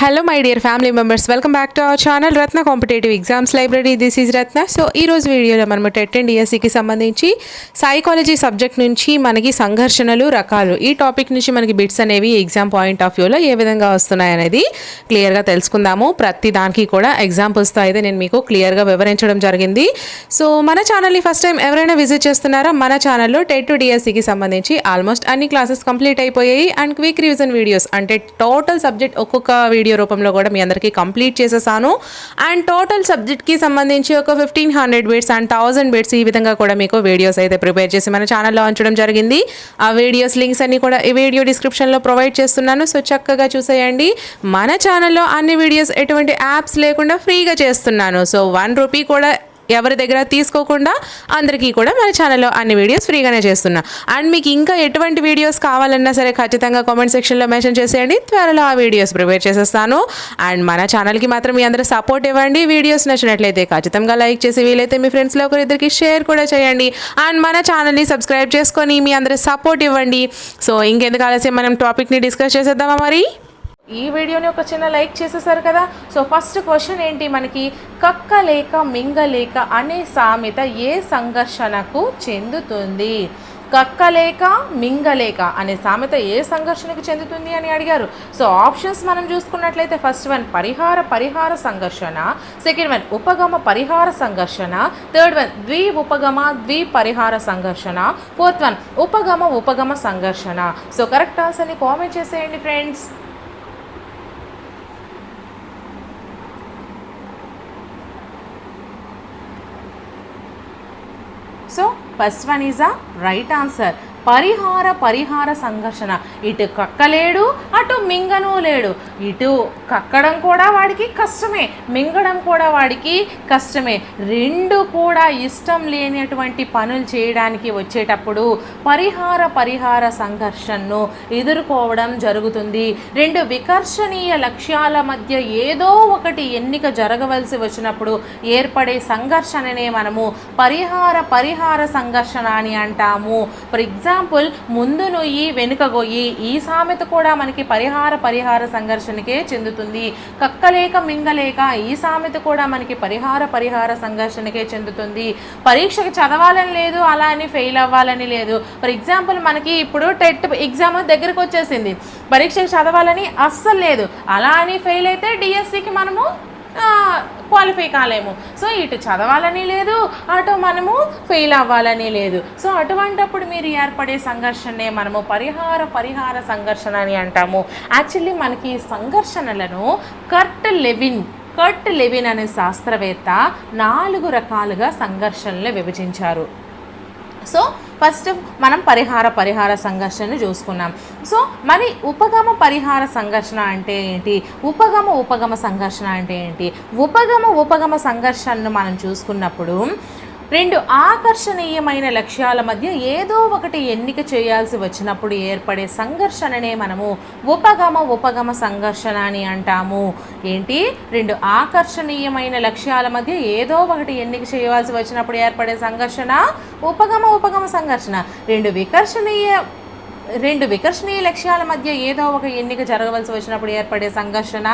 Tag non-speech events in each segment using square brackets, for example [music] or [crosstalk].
Hello my dear family members welcome back to our channel Ratna competitive exams library this is Ratna so ఈ రోజు వీడియోలో మనం TET and డిఎస్సికి సంబంధించి psychology subject నుంచి మనకి సంఘర్షణలు రకాలు ఈ టాపిక్ నుంచి మనకి బిట్స్ అనేవి ఎగ్జామ్ పాయింట్ ఆఫ్ వ్యూలో ఏ విధంగా వస్తున్నాయి అనేది క్లియర్గా తెలుసుకుందాము. ప్రతి దానికి కూడా ఎగ్జాంపుల్స్తో అయితే నేను మీకు క్లియర్గా వివరించడం జరిగింది. సో మన ఛానల్ని ఫస్ట్ టైం ఎవరైనా విజిట్ చేస్తున్నారా? మన ఛానల్లో టెట్ టు డిఎస్సికి సంబంధించి ఆల్మోస్ట్ అన్ని క్లాసెస్ కంప్లీట్ అయిపోయాయి. అండ్ క్విక్ రివిజన్ వీడియోస్ అంటే టోటల్ సబ్జెక్ట్ ఒక్కొక్క వీడియో రూపంలో కూడా మీ అందరికీ కంప్లీట్ చేసేసాను. అండ్ టోటల్ సబ్జెక్ట్కి సంబంధించి ఒక fifteen hundred bits and thousand bits ఈ విధంగా కూడా మీకు వీడియోస్ అయితే ప్రిపేర్ చేసి మన ఛానల్లో ఉంచడం జరిగింది. ఆ వీడియోస్ లింక్స్ అన్ని కూడా ఈ వీడియో డిస్క్రిప్షన్లో ప్రొవైడ్ చేస్తున్నాను. సో చక్కగా చూసేయండి. మన ఛానల్లో అన్ని వీడియోస్ ఎటువంటి యాప్స్ లేకుండా ఫ్రీగా చేస్తున్నాను. సో వన్ రూపీ కూడా ఎవరి దగ్గర తీసుకోకుండా అందరికీ కూడా మన ఛానల్లో అన్ని వీడియోస్ ఫ్రీగానే చేస్తున్నా. అండ్ మీకు ఇంకా ఎటువంటి వీడియోస్ కావాలన్నా సరే ఖచ్చితంగా కామెంట్ సెక్షన్లో మెన్షన్ చేసేయండి. త్వరలో ఆ వీడియోస్ ప్రిపేర్ చేసేస్తాను. అండ్ మన ఛానల్కి మాత్రం మీ అందరూ సపోర్ట్ ఇవ్వండి. వీడియోస్ నచ్చినట్లయితే ఖచ్చితంగా లైక్ చేసి వీలైతే మీ ఫ్రెండ్స్లో ఒకరిద్దరికి షేర్ కూడా చేయండి. అండ్ మన ఛానల్ని సబ్స్క్రైబ్ చేసుకొని మీ అందరూ సపోర్ట్ ఇవ్వండి. సో ఇంకెందుకు ఆలస్యం? మనం టాపిక్ని డిస్కస్ చేసేద్దామా మరి? ఈ వీడియోని ఒక చిన్న లైక్ చేసేసారు కదా? సో ఫస్ట్ క్వశ్చన్ ఏంటి మనకి? కక్కలేక మింగలేక అనే సామెత ఏ సంఘర్షణకు చెందుతుంది? కక్కలేక మింగలేక అనే సామెత ఏ సంఘర్షణకు చెందుతుంది అని అడిగారు. సో ఆప్షన్స్ మనం చూసుకున్నట్లయితే ఫస్ట్ వన్ పరిహార పరిహార సంఘర్షణ సెకండ్ వన్ ఉపగమ పరిహార సంఘర్షణ థర్డ్ వన్ ద్వి ఉపగమ ద్వి పరిహార సంఘర్షణ ఫోర్త్ వన్ ఉపగమ ఉపగమ సంఘర్షణ. సో కరెక్ట్ ఆన్సర్ని కామెంట్ చేసేయండి friends. So first one is a right answer పరిహార పరిహార సంఘర్షణ. ఇటు కక్కలేడు అటు మింగను లేడు ఇటు కక్కడం కూడా వాడికి కష్టమే మింగడం కూడా వాడికి కష్టమే. రెండు కూడా ఇష్టం లేనటువంటి పనులు చేయడానికి వచ్చేటప్పుడు పరిహార పరిహార సంఘర్షణను ఎదుర్కోవడం జరుగుతుంది. రెండు వికర్షణీయ లక్ష్యాల మధ్య ఏదో ఒకటి ఎన్నిక జరగవలసి వచ్చినప్పుడు ఏర్పడే సంఘర్షణనే మనము పరిహార పరిహార సంఘర్షణ అని అంటాము. ఫర్ ఎగ్జాంపుల్ ఎగ్జాంపుల్ ముందు నొయ్యి వెనుక గొయ్యి. ఈ సామెత కూడా మనకి పరిహార పరిహార సంఘర్షణకే చెందుతుంది. కక్కలేక మింగలేక ఈ సామెత కూడా మనకి పరిహార పరిహార సంఘర్షణకే చెందుతుంది. పరీక్షకు చదవాలని లేదు అలా అని ఫెయిల్ అవ్వాలని లేదు. ఫర్ ఎగ్జాంపుల్ మనకి ఇప్పుడు టెట్ ఎగ్జామ్ దగ్గరకు వచ్చేసింది. పరీక్షకు చదవాలని అస్సలు లేదు. అలా అని ఫెయిల్ అయితే డిఎస్సికి మనము క్వాలిఫై కాలేము. సో ఇటు చదవాలని లేదు అటు మనము ఫెయిల్ అవ్వాలని లేదు. సో అటువంటప్పుడు మీరు ఏర్పడే సంఘర్షణనే మనము పరిహార పరిహార సంఘర్షణ అని అంటాము. యాక్చువల్లీ మనకి సంఘర్షణలను కర్ట్ లెవిన్ కర్ట్ లెవిన్ అనే శాస్త్రవేత్త నాలుగు రకాలుగా సంఘర్షణలు విభజించారు. సో ఫస్ట్ మనం పరిహార పరిహార సంఘర్షణను చూసుకున్నాం. సో మరి ఉపగమ పరిహార సంఘర్షణ అంటే ఏంటి? ఉపగమ ఉపగమ సంఘర్షణ అంటే ఏంటి? ఉపగమ ఉపగమ సంఘర్షణను మనం చూసుకున్నప్పుడు రెండు ఆకర్షణీయమైన లక్ష్యాల మధ్య ఏదో ఒకటి ఎన్నిక చేయాల్సి వచ్చినప్పుడు ఏర్పడే సంఘర్షణనే మనము ఉపగమ ఉపగమ సంఘర్షణ అని అంటాము. ఏంటి? రెండు ఆకర్షణీయమైన లక్ష్యాల మధ్య ఏదో ఒకటి ఎన్నిక చేయవలసి వచ్చినప్పుడు ఏర్పడే సంఘర్షణ ఉపగమ ఉపగమ సంఘర్షణ. రెండు వికర్షణీయ రెండు వికర్షణీయ లక్ష్యాల మధ్య ఏదో ఒక ఎన్నిక జరగవలసి వచ్చినప్పుడు ఏర్పడే సంఘర్షణ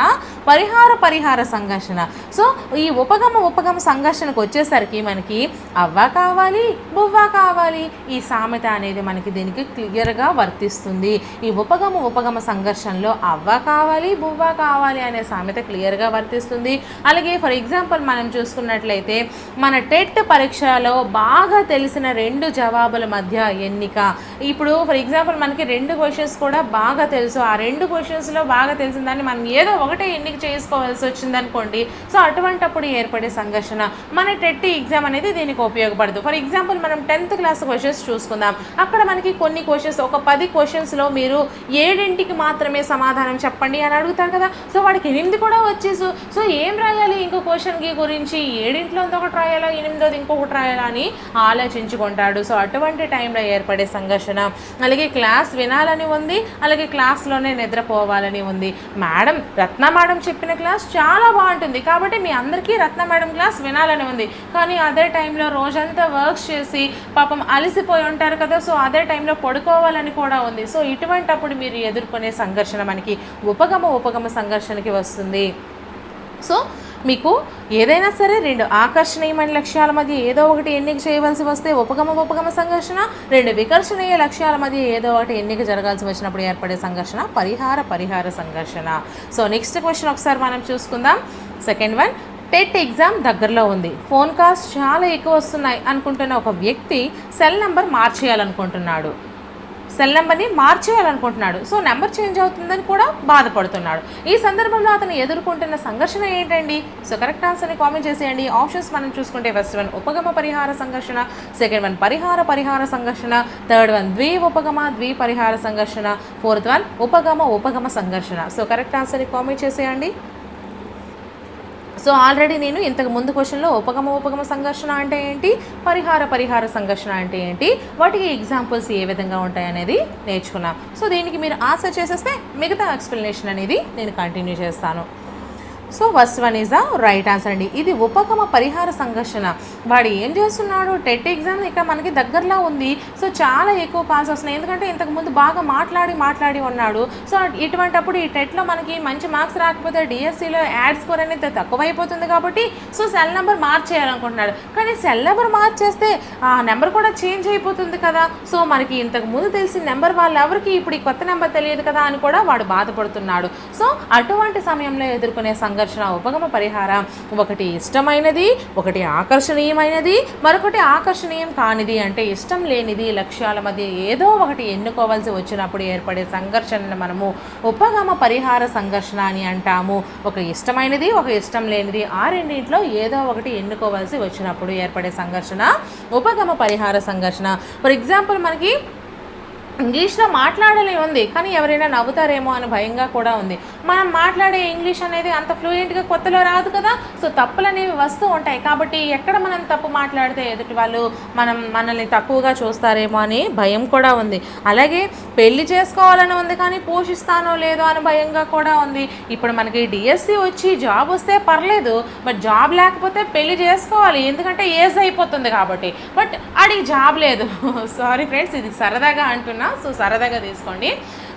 పరిహార పరిహార సంఘర్షణ. సో ఈ ఉపగమ ఉపగమ సంఘర్షణకు వచ్చేసరికి మనకి అవ్వ కావాలి బువ్వ కావాలి. ఈ సామెత అనేది మనకి దీనికి క్లియర్గా వర్తిస్తుంది. ఈ ఉపగమ ఉపగమ సంఘర్షణలో అవ్వ కావాలి బువ్వ కావాలి అనే సామెత క్లియర్గా వర్తిస్తుంది. అలాగే ఫర్ ఎగ్జాంపుల్ మనం చూసుకున్నట్లయితే మన టెట్ పరీక్షలో బాగా తెలిసిన రెండు జవాబుల మధ్య ఎన్నిక. ఇప్పుడు ఫర్ ఎగ్జాంపుల్ మనకి రెండు క్వశ్చన్స్ కూడా బాగా తెలుసు. ఆ రెండు క్వశ్చన్స్లో బాగా తెలిసిన దాన్ని మనం ఏదో ఒకటే ఎన్నిక చేసుకోవాల్సి వచ్చిందనుకోండి సో అటువంటప్పుడు ఏర్పడే సంఘర్షణ మన టెట్టి ఎగ్జామ్ అనేది దీనికి ఉపయోగపడదు. ఫర్ ఎగ్జాంపుల్ మనం టెన్త్ క్లాస్ క్వశ్చన్స్ చూసుకుందాం. అక్కడ మనకి కొన్ని క్వశ్చన్స్ ఒక పది క్వశ్చన్స్లో మీరు ఏడింటికి మాత్రమే సమాధానం చెప్పండి అని అడుగుతారు కదా. సో వాడికి ఎనిమిది కూడా వచ్చేసు. సో ఏం రాయాలి ఇంకో క్వశ్చన్కి గురించి? ఏడింట్లో ఒకటి రాయాలా? ఎనిమిదోది ఇంకొకటి రాయాలా అని ఆలోచించుకుంటాడు. సో అటువంటి టైంలో ఏర్పడే సంఘర్షణ. అలాగే క్లాస్ క్లాస్ వినాలని ఉంది అలాగే క్లాస్లోనే నిద్రపోవాలని ఉంది. మేడం రత్న మేడం చెప్పిన క్లాస్ చాలా బాగుంటుంది. కాబట్టి మీ అందరికీ రత్న మేడం క్లాస్ వినాలని ఉంది. కానీ అదే టైంలో రోజంతా వర్క్స్ చేసి పాపం అలసిపోయి ఉంటారు కదా సో అదే టైంలో పడుకోవాలని కూడా ఉంది. సో ఇటువంటప్పుడు మీరు ఎదుర్కొనే సంఘర్షణ మనకి ఉపగమ ఉపగమ సంఘర్షణకి వస్తుంది. సో మీకు ఏదైనా సరే రెండు ఆకర్షణీయమైన లక్ష్యాల మధ్య ఏదో ఒకటి ఎన్నిక చేయవలసి వస్తే ఉపగమ ఉపగమ సంఘర్షణ రెండు వికర్షణీయ లక్ష్యాల మధ్య ఏదో ఒకటి ఎన్నిక జరగాల్సి వచ్చినప్పుడు ఏర్పడే సంఘర్షణ పరిహార పరిహార సంఘర్షణ. సో నెక్స్ట్ క్వశ్చన్ ఒకసారి మనం చూసుకుందాం. సెకండ్ వన్ టెట్ ఎగ్జామ్ దగ్గరలో ఉంది. ఫోన్ కాల్స్ చాలా ఎక్కువ వస్తున్నాయి అనుకుంటున్న ఒక వ్యక్తి సెల్ నెంబర్ మార్చేయాలనుకుంటున్నాడు. సెల్ నెంబర్ని మార్చేయాలనుకుంటున్నాడు. సో నెంబర్ చేంజ్ అవుతుందని కూడా బాధపడుతున్నాడు. ఈ సందర్భంలో అతను ఎదుర్కొంటున్న సంఘర్షణ ఏంటండి? సో కరెక్ట్ ఆన్సర్ని కామెంట్ చేసేయండి. ఆప్షన్స్ మనం చూసుకుంటే ఫస్ట్ వన్ ఉపగమ పరిహార సంఘర్షణ సెకండ్ వన్ పరిహార పరిహార సంఘర్షణ థర్డ్ వన్ ద్వి ఉపగమ ద్వి పరిహార సంఘర్షణ ఫోర్త్ వన్ ఉపగమ ఉపగమ సంఘర్షణ. సో కరెక్ట్ ఆన్సర్ని కామెంట్ చేసేయండి. సో ఆల్రెడీ నేను ఇంతకు ముందు క్వశ్చన్లో ఉపగమ ఉపగమ సంఘర్షణ అంటే ఏంటి? పరిహార పరిహార సంఘర్షణ అంటే ఏంటి? వాటికి ఎగ్జాంపుల్స్ ఏ విధంగా ఉంటాయి అనేది నేర్చుకున్నాం. సో దీనికి మీరు ఆన్సర్ చేసేస్తే మిగతా ఎక్స్ప్లెనేషన్ అనేది నేను కంటిన్యూ చేస్తాను. So first one is the right answer అండి. ఇది ఉపగమ పరిహార సంఘర్షణ. వాడు ఏం చేస్తున్నాడు? టెట్ ఎగ్జామ్ ఇక్కడ మనకి దగ్గరలో ఉంది. సో చాలా ఎక్కువ కాల్స్ వస్తున్నాయి. ఎందుకంటే ఇంతకుముందు బాగా మాట్లాడి మాట్లాడి ఉన్నాడు. సో ఇటువంటప్పుడు ఈ టెట్లో మనకి మంచి మార్క్స్ రాకపోతే డిఎస్సిలో యాడ్ స్కోర్ అనేది తక్కువైపోతుంది కాబట్టి సో సెల్ నెంబర్ మార్చేయాలనుకుంటున్నాడు కానీ సెల్ నెంబర్ మార్చేస్తే ఆ నెంబర్ కూడా చేంజ్ అయిపోతుంది కదా. సో మనకి ఇంతకు ముందు తెలిసిన నెంబర్ వాళ్ళు ఎవరికి ఇప్పుడు ఈ కొత్త నెంబర్ తెలియదు కదా అని కూడా వాడు బాధపడుతున్నాడు. సో అటువంటి సమయంలో ఎదుర్కొనే సంఘర్షణ ఉపగమ పరిహారం. ఒకటి ఇష్టమైనది ఒకటి ఆకర్షణీయమైనది మరొకటి ఆకర్షణీయం కానిది అంటే ఇష్టం లేనిది లక్ష్యాల మధ్య ఏదో ఒకటి ఎన్నుకోవాల్సి వచ్చినప్పుడు ఏర్పడే సంఘర్షణను మనము ఉపగమ పరిహార సంఘర్షణ అని అంటాము. ఒక ఇష్టమైనది ఒక ఇష్టం లేనిది ఆ రెండింటిలో ఏదో ఒకటి ఎన్నుకోవాల్సి వచ్చినప్పుడు ఏర్పడే సంఘర్షణ ఉపగమ పరిహార సంఘర్షణ. ఫర్ ఎగ్జాంపుల్ మనకి ఇంగ్లీష్లో మాట్లాడలే ఉంది కానీ ఎవరైనా నవ్వుతారేమో అని భయంగా కూడా ఉంది. మనం మాట్లాడే ఇంగ్లీష్ అనేది అంత ఫ్లూయెంట్గా కొత్తలో రాదు కదా సో తప్పులు అనేవి వస్తూ ఉంటాయి. కాబట్టి ఎక్కడ మనం తప్పు మాట్లాడితే ఎదుటి వాళ్ళు మనం మనల్ని తక్కువగా చూస్తారేమో అని భయం కూడా ఉంది. అలాగే పెళ్ళి చేసుకోవాలని ఉంది కానీ పోషిస్తానో లేదో అని భయంగా కూడా ఉంది. ఇప్పుడు మనకి డిఎస్సి వచ్చి జాబ్ వస్తే పర్లేదు బట్ జాబ్ లేకపోతే పెళ్ళి చేసుకోవాలి. ఎందుకంటే ఏజ్ అయిపోతుంది కాబట్టి. బట్ ఆడికి జాబ్ లేదు. [laughs] సారీ ఫ్రెండ్స్ ఇది సరదాగా అంటున్నా. సో సరదాగా తీసుకోండి.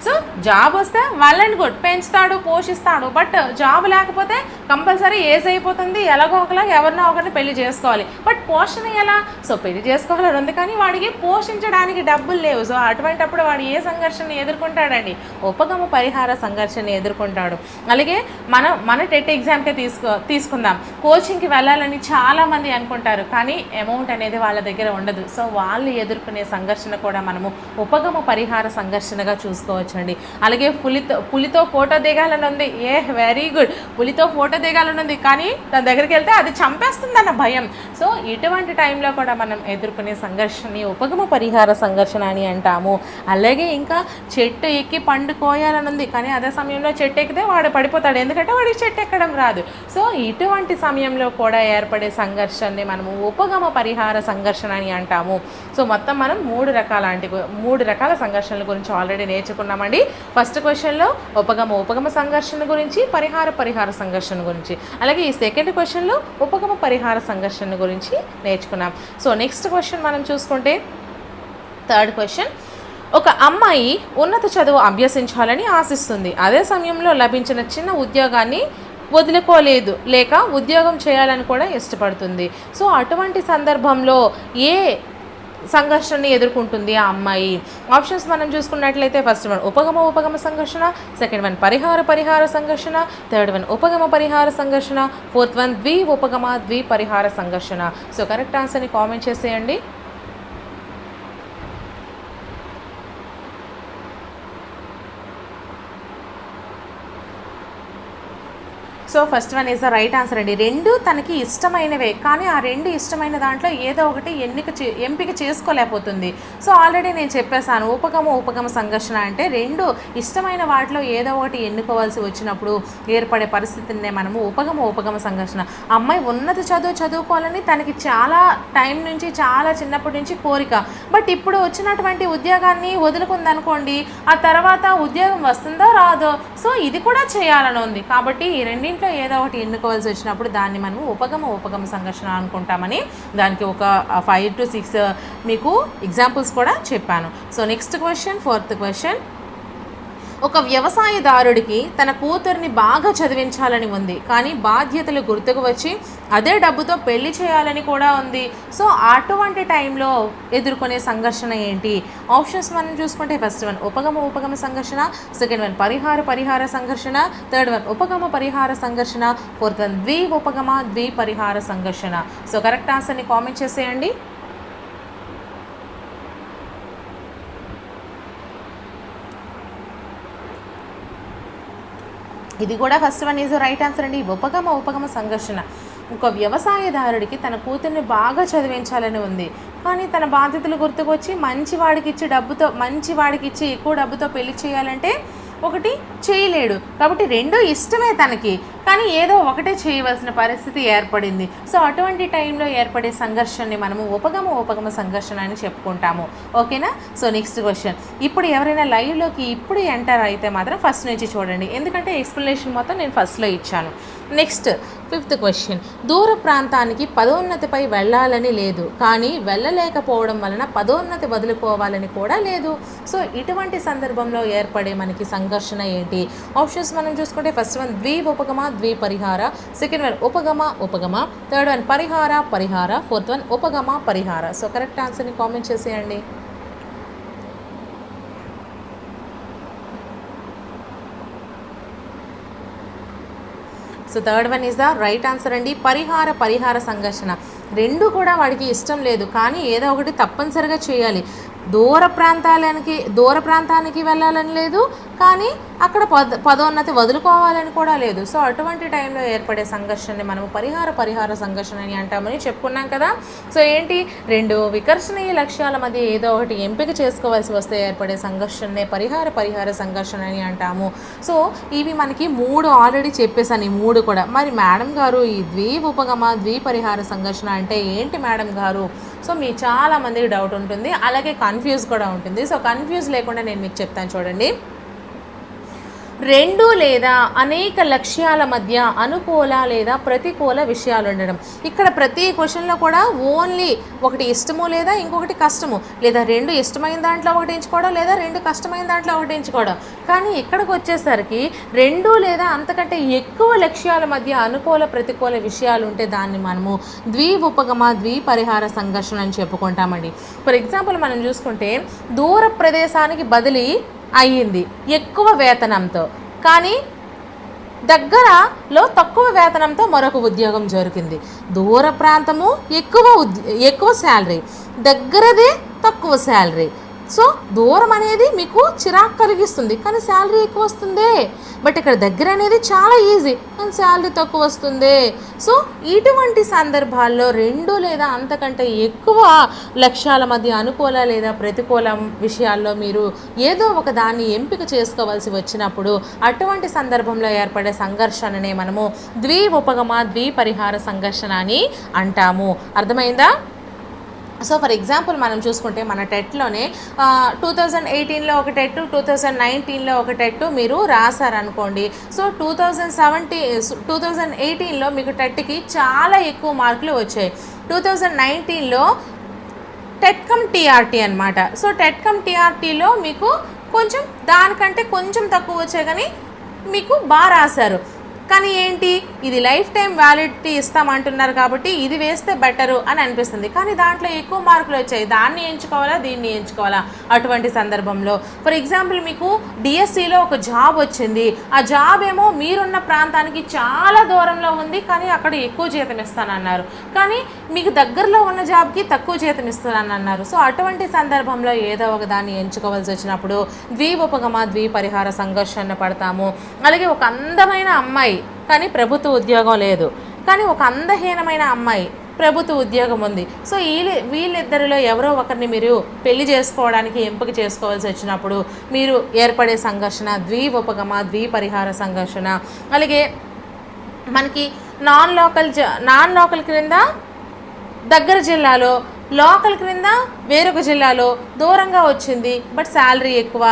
సో జాబ్ వస్తే వాళ్ళని గుడ్ పెంచుతాడు పోషిస్తాడు. బట్ జాబ్ లేకపోతే కంపల్సరీ ఏజ్ అయిపోతుంది. ఎలాగో ఒకలాగా ఎవరినో ఒకరిని పెళ్ళి చేసుకోవాలి. బట్ పోషణ ఎలా? సో పెళ్ళి చేసుకోవాలని ఉంది కానీ వాడికి పోషించడానికి డబ్బులు లేవు. సో అటువంటప్పుడు వాడు ఏ సంఘర్షణ ఎదుర్కొంటాడండి? ఉపగమ పరిహార సంఘర్షణ ఎదుర్కొంటాడు. అలాగే మనం మన టెట్ ఎగ్జామ్కే తీసుకో తీసుకుందాం. కోచింగ్కి వెళ్ళాలని చాలామంది అనుకుంటారు. కానీ అమౌంట్ అనేది వాళ్ళ దగ్గర ఉండదు. సో వాళ్ళు ఎదుర్కొనే సంఘర్షణ కూడా మనము ఉపగమ పరిహార సంఘర్షణగా చూసుకోవచ్చు. చూసుకోవచ్చండి అలాగే పులితో పులితో ఫోటో దిగాలని ఉంది ఏ వెరీ గుడ్ పులితో ఫోటో దిగాలని ఉంది కానీ దాని దగ్గరికి వెళ్తే అది చంపేస్తుందన్న భయం. సో ఇటువంటి టైంలో కూడా మనం ఎదుర్కొనే సంఘర్షణని ఉపగమ పరిహార సంఘర్షణ అని అంటాము. అలాగే ఇంకా చెట్టు ఎక్కి పండు కోయాలని ఉంది కానీ అదే సమయంలో చెట్టు ఎక్కితే వాడు పడిపోతాడు. ఎందుకంటే వాడికి చెట్టు ఎక్కడం రాదు. సో ఇటువంటి సమయంలో కూడా ఏర్పడే సంఘర్షణని మనము ఉపగమ పరిహార సంఘర్షణ అని అంటాము. సో మొత్తం మనం మూడు రకాల మూడు రకాల సంఘర్షణల గురించి ఆల్రెడీ నేర్చుకున్నాం నేర్చుకున్నామండి ఫస్ట్ క్వశ్చన్లో ఉపగమ ఉపగమ సంఘర్షణ గురించి పరిహార పరిహార సంఘర్షణ గురించి. అలాగే ఈ సెకండ్ క్వశ్చన్లో ఉపగమ పరిహార సంఘర్షణ గురించి నేర్చుకున్నాం. సో నెక్స్ట్ క్వశ్చన్ మనం చూసుకుంటే థర్డ్ క్వశ్చన్ ఒక అమ్మాయి ఉన్నత చదువు అభ్యసించాలని ఆశిస్తుంది. అదే సమయంలో లభించిన చిన్న ఉద్యోగాన్ని వదులుకోలేదు. లేక ఉద్యోగం చేయాలని కూడా ఇష్టపడుతుంది. సో అటువంటి సందర్భంలో ఏ సంఘర్షణని ఎదుర్కొంటుంది ఆ అమ్మాయి. ఆప్షన్స్ మనం చూసుకున్నట్లయితే ఫస్ట్ వన్ ఉపగమ ఉపగమ సంఘర్షణ సెకండ్ వన్ పరిహార పరిహార సంఘర్షణ థర్డ్ వన్ ఉపగమ పరిహార సంఘర్షణ ఫోర్త్ వన్ ద్వి ఉపగమ ద్వి పరిహార సంఘర్షణ. సో కరెక్ట్ ఆన్సర్ని కామెంట్ చేసేయండి. So first one is the right answer అండి. రెండు తనకి ఇష్టమైనవే కానీ ఆ రెండు ఇష్టమైన దాంట్లో ఏదో ఒకటి ఎన్నిక చే- ఎంపిక చేసుకోలేకపోతుంది. సో ఆల్రెడీ నేను చెప్పేశాను ఉపగమ ఉపగమ సంఘర్షణ అంటే రెండు ఇష్టమైన వాటిలో ఏదో ఒకటి ఎన్నుకోవాల్సి వచ్చినప్పుడు ఏర్పడే పరిస్థితినే మనము ఉపగమ ఉపగమ సంఘర్షణ. అమ్మాయి ఉన్నత చదువు చదువుకోవాలని తనకి చాలా టైం నుంచి చాలా చిన్నప్పటి నుంచి కోరిక. బట్ ఇప్పుడు వచ్చినటువంటి ఉద్యోగాన్ని వదులుకుందనుకోండి ఆ తర్వాత ఉద్యోగం వస్తుందో రాదో? సో ఇది కూడా చేయాలని ఉంది. కాబట్టి ఈ రెండింటి రెండింట్లో ఏదో ఒకటి ఎన్నుకోవాల్సి వచ్చినప్పుడు దాన్ని మనము ఉపగమ ఉపగమ సంఘర్షణ అనుకుంటామని దానికి ఒక ఫైవ్ టు సిక్స్ మీకు ఎగ్జాంపుల్స్ కూడా చెప్పాను. So next question fourth question ఒక వ్యవసాయదారుడికి తన కూతుర్ని బాగా చదివించాలని ఉంది. కానీ బాధ్యతలు గుర్తుకు వచ్చి అదే డబ్బుతో పెళ్ళి చేయాలని కూడా ఉంది. సో అటువంటి టైంలో ఎదుర్కొనే సంఘర్షణ ఏంటి? ఆప్షన్స్ మనం చూసుకుంటే ఫస్ట్ వన్ ఉపగమ ఉపగమ సంఘర్షణ సెకండ్ వన్ పరిహార పరిహార సంఘర్షణ థర్డ్ వన్ ఉపగమ పరిహార సంఘర్షణ ఫోర్త్ వన్ ద్వి ఉపగమ ద్వి పరిహార సంఘర్షణ. సో కరెక్ట్ ఆన్సర్ని కామెంట్ చేసేయండి. ఇది కూడా first one is right answer అండి. ఉపగమ ఉపగమ సంఘర్షణ. ఒక వ్యవసాయదారుడికి తన కూతుర్ని బాగా చదివించాలని ఉంది. కానీ తన బాధ్యతలు గుర్తుకొచ్చి మంచి వాడికి ఇచ్చి డబ్బుతో మంచి వాడికి ఇచ్చి ఎక్కువ డబ్బుతో పెళ్ళి చేయాలంటే ఒకటి చేయలేడు. కాబట్టి రెండో ఇష్టమే తనకి. కానీ ఏదో ఒకటే చేయవలసిన పరిస్థితి ఏర్పడింది. సో అటువంటి టైంలో ఏర్పడే సంఘర్షణని మనము ఉపగమ ఉపగమ సంఘర్షణ అని చెప్పుకుంటాము. ఓకేనా? So next question. ఇప్పుడు ఎవరైనా లైవ్లోకి ఇప్పుడు ఎంటర్ అయితే మాత్రం ఫస్ట్ నుంచి చూడండి. ఎందుకంటే ఎక్స్ప్లెనేషన్ మొత్తం నేను ఫస్ట్లో ఇచ్చాను. Next fifth question. దూర ప్రాంతానికి పదోన్నతిపై వెళ్ళాలని లేదు. కానీ వెళ్ళలేకపోవడం వలన పదోన్నతి వదులుకోవాలని కూడా లేదు. సో ఇటువంటి సందర్భంలో ఏర్పడే మనకి సంఘర్షణ ఏంటి? ఆప్షన్స్ మనం చూసుకుంటే ఫస్ట్ వన్ ద్వి ఉపగమ ద్వి పరిహార సెకండ్ వన్ ఉపగమ ఉపగమ థర్డ్ వన్ పరిహార పరిహార ఫోర్త్ వన్ ఉపగమ పరిహార సో కరెక్ట్ ఆన్సర్ని కామెంట్ చేసేయండి. So third one is the right answer అండి. పరిహార పరిహార సంఘర్షణ. రెండు కూడా వాడికి ఇష్టం లేదు. కానీ ఏదో ఒకటి తప్పనిసరిగా చేయాలి. దూర ప్రాంతాలకి దూర ప్రాంతానికి వెళ్ళాలని లేదు కానీ అక్కడ పద పదోన్నతి వదులుకోవాలని కూడా లేదు. సో అటువంటి టైంలో ఏర్పడే సంఘర్షణని మనము పరిహార పరిహార సంఘర్షణ అని అంటామని చెప్పుకున్నాం కదా. సో ఏంటి? రెండు వికర్షణీయ లక్ష్యాల మధ్య ఏదో ఒకటి ఎంపిక చేసుకోవాల్సి వస్తే ఏర్పడే సంఘర్షణనే పరిహార పరిహార సంఘర్షణ అని అంటాము. సో ఇవి మనకి మూడు ఆల్రెడీ చెప్పేసాను ఈ మూడు కూడా. మరి మేడం గారు ఈ ద్వి ఉపగమ ద్వి పరిహార సంఘర్షణ అంటే ఏంటి మేడం గారు? సో మీ చాలా మందికి డౌట్ ఉంటుంది. అలాగే కన్ఫ్యూజ్ కూడా ఉంటుంది. సో కన్ఫ్యూజ్ లేకుండా నేను మీకు చెప్తాను చూడండి. రెండు లేదా అనేక లక్ష్యాల మధ్య అనుకూల లేదా ప్రతికూల విషయాలు ఉండడం. ఇక్కడ ప్రతి క్వశ్చన్లో కూడా ఓన్లీ ఒకటి ఇష్టము లేదా ఇంకొకటి కష్టము. లేదా రెండు ఇష్టమైన దాంట్లో ఒకటి ఎంచుకోవడం లేదా రెండు కష్టమైన దాంట్లో ఒకటి ఎంచుకోవడం. కానీ ఇక్కడికి వచ్చేసరికి రెండు లేదా అంతకంటే ఎక్కువ లక్ష్యాల మధ్య అనుకూల ప్రతికూల విషయాలు ఉంటే దాన్ని మనము ద్వి ఉపగమ ద్వి పరిహార సంఘర్షణ అని చెప్పుకుంటామండి. ఫర్ ఎగ్జాంపుల్ మనం చూసుకుంటే దూర ప్రదేశానికి బదిలీ అయ్యింది. ఎక్కువ వేతనంతో. కానీ దగ్గరలో తక్కువ వేతనంతో మరొక ఉద్యోగం జరిగింది దూర ప్రాంతము ఎక్కువ ఉద్య ఎక్కువ శాలరీ. దగ్గరదే తక్కువ శాలరీ. సో దూరం అనేది మీకు చిరాకు కలిగిస్తుంది కానీ శాలరీ ఎక్కువ వస్తుంది. బట్ ఇక్కడ దగ్గర అనేది చాలా ఈజీ కానీ శాలరీ తక్కువ వస్తుంది. సో ఇటువంటి సందర్భాల్లో రెండు లేదా అంతకంటే ఎక్కువ లక్ష్యాల మధ్య అనుకూల లేదా ప్రతికూల విషయాల్లో మీరు ఏదో ఒక దాన్ని ఎంపిక చేసుకోవాల్సి వచ్చినప్పుడు అటువంటి సందర్భంలో ఏర్పడే సంఘర్షణనే మనము ద్వి ఉపగమ ద్వి పరిహార సంఘర్షణ అని అంటాము. అర్థమైందా? సో ఫర్ ఎగ్జాంపుల్ మనం చూసుకుంటే మన టెట్లోనే టూ థౌజండ్ ఎయిటీన్లో ఒక టెట్ టూ థౌజండ్ నైన్టీన్లో ఒక టెట్ మీరు రాశారనుకోండి. So two thousand seventy two thousand ఎయిటీన్లో మీకు టెట్కి చాలా ఎక్కువ మార్కులు వచ్చాయి. టూ థౌజండ్ నైన్టీన్లో టెట్కమ్ టీఆర్టీ అనమాట సో టెట్కమ్ టీఆర్టీలో మీకు కొంచెం దానికంటే కొంచెం తక్కువ వచ్చాయి కానీ మీకు బాగా రాశారు. కానీ ఏంటి? ఇది లైఫ్ టైం వ్యాలిడిటీ ఇస్తామంటున్నారు కాబట్టి ఇది వేస్తే బెటరు అని అనిపిస్తుంది. కానీ దాంట్లో ఎక్కువ మార్కులు వచ్చాయి. దాన్ని ఎంచుకోవాలా దీన్ని ఎంచుకోవాలా? అటువంటి సందర్భంలో. ఫర్ ఎగ్జాంపుల్ మీకు డిఎస్సిలో ఒక జాబ్ వచ్చింది. ఆ జాబ్ ఏమో మీరున్న ప్రాంతానికి చాలా దూరంలో ఉంది కానీ అక్కడ ఎక్కువ జీతం ఇస్తానన్నారు. కానీ మీకు దగ్గరలో ఉన్న జాబ్కి తక్కువ జీతం ఇస్తానన్నారు. సో అటువంటి సందర్భంలో ఏదో ఒక దాన్ని ఎంచుకోవాల్సి వచ్చినప్పుడు ద్వి ఉపగమ ద్వీపరిహార సంఘర్షణ పడతాము. అలాగే ఒక అందమైన అమ్మాయి కానీ ప్రభుత్వ ఉద్యోగం లేదు. కానీ ఒక అందహీనమైన అమ్మాయి ప్రభుత్వ ఉద్యోగం ఉంది. సో వీళ్ళ వీళ్ళిద్దరిలో ఎవరో ఒకరిని మీరు పెళ్ళి చేసుకోవడానికి ఎంపిక చేసుకోవాల్సి వచ్చినప్పుడు మీరు ఏర్పడే సంఘర్షణ ద్వీపగమ ద్వీపరిహార సంఘర్షణ అలాగే మనకి నాన్ లోకల్ జ నాన్ లోకల్ క్రింద దగ్గర జిల్లాలో లోకల్ క్రింద వేరొక జిల్లాలో దూరంగా వచ్చింది బట్ శాలరీ ఎక్కువ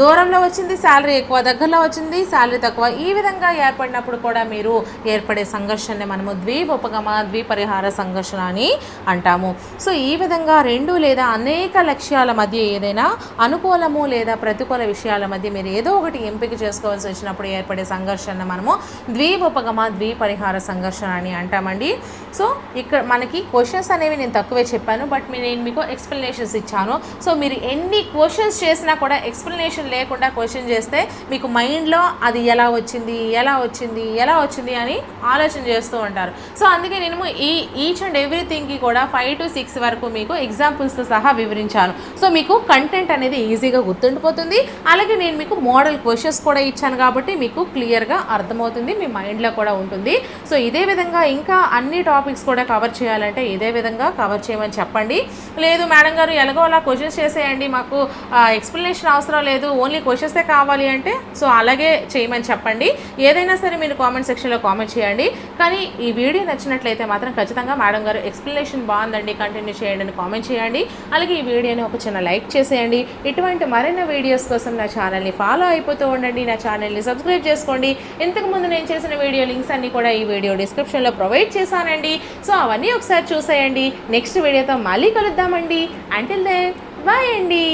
దూరంలో వచ్చింది శాలరీ ఎక్కువ దగ్గరలో వచ్చింది శాలరీ తక్కువ. ఈ విధంగా ఏర్పడినప్పుడు కూడా మీరు ఏర్పడే సంఘర్షణని మనము ద్వీపగమ ద్వీపరిహార సంఘర్షణ అని అంటాము. సో ఈ విధంగా రెండు లేదా అనేక లక్ష్యాల మధ్య ఏదైనా అనుకూలము లేదా ప్రతికూల విషయాల మధ్య మీరు ఏదో ఒకటి ఎంపిక చేసుకోవాల్సి వచ్చినప్పుడు ఏర్పడే సంఘర్షణ మనము ద్వీపగమ ద్వీపరిహార సంఘర్షణ అని అంటామండి. సో ఇక్కడ మనకి క్వశ్చన్స్ అనేవి నేను తక్కువే చెప్పాను బట్ నేను మీకు ఎక్స్ప్లెనేషన్స్ ఇచ్చాను. సో మీరు ఎన్ని క్వశ్చన్స్ చేసినా కూడా ఎక్స్ప్లెనేషన్ లేకుండా క్వశ్చన్ చేస్తే మీకు మైండ్లో అది ఎలా వచ్చింది ఎలా వచ్చింది ఎలా వచ్చింది అని ఆలోచన చేస్తూ ఉంటారు. సో అందుకే నేను ఈ ఈచ్ అండ్ ఎవ్రీథింగ్కి కూడా ఫైవ్ టు సిక్స్ వరకు మీకు ఎగ్జాంపుల్స్తో సహా వివరించాను. సో మీకు కంటెంట్ అనేది ఈజీగా గుర్తుండిపోతుంది. అలాగే నేను మీకు మోడల్ క్వశ్చన్స్ కూడా ఇచ్చాను కాబట్టి మీకు క్లియర్గా అర్థమవుతుంది మీ మైండ్లో కూడా ఉంటుంది. సో ఇదే విధంగా ఇంకా అన్ని టాపిక్స్ కూడా కవర్ చేయాలంటే ఇదే విధంగా కవర్ చేయమని చెప్పండి. లేదు మేడం గారు ఎలాగో అలా క్వశ్చన్స్ చేసేయండి మాకు ఎక్స్ప్లెనేషన్ అవసరం లేదు. ఓన్లీ క్వశ్చన్సే కావాలి అంటే సో అలాగే చేయమని చెప్పండి. ఏదైనా సరే మీరు కామెంట్ సెక్షన్లో కామెంట్ చేయండి. కానీ ఈ వీడియో నచ్చినట్లయితే మాత్రం ఖచ్చితంగా మేడం గారు ఎక్స్ప్లెనేషన్ బాగుందండి కంటిన్యూ చేయండి అని కామెంట్ చేయండి. అలాగే ఈ వీడియోని ఒక చిన్న లైక్ చేసేయండి. ఇటువంటి మరిన్ని వీడియోస్ కోసం నా ఛానల్ని ఫాలో అయిపోతూ ఉండండి. నా ఛానల్ని సబ్స్క్రైబ్ చేసుకోండి. ఇంతకుముందు నేను చేసిన వీడియో లింక్స్ అన్ని కూడా ఈ వీడియో డిస్క్రిప్షన్లో ప్రొవైడ్ చేశానండి. సో అవన్నీ ఒకసారి చూసేయండి. నెక్స్ట్ వీడియోతో మళ్ళీ కలుద్దామండి. అంటిల్ దే బాయ్ అండి.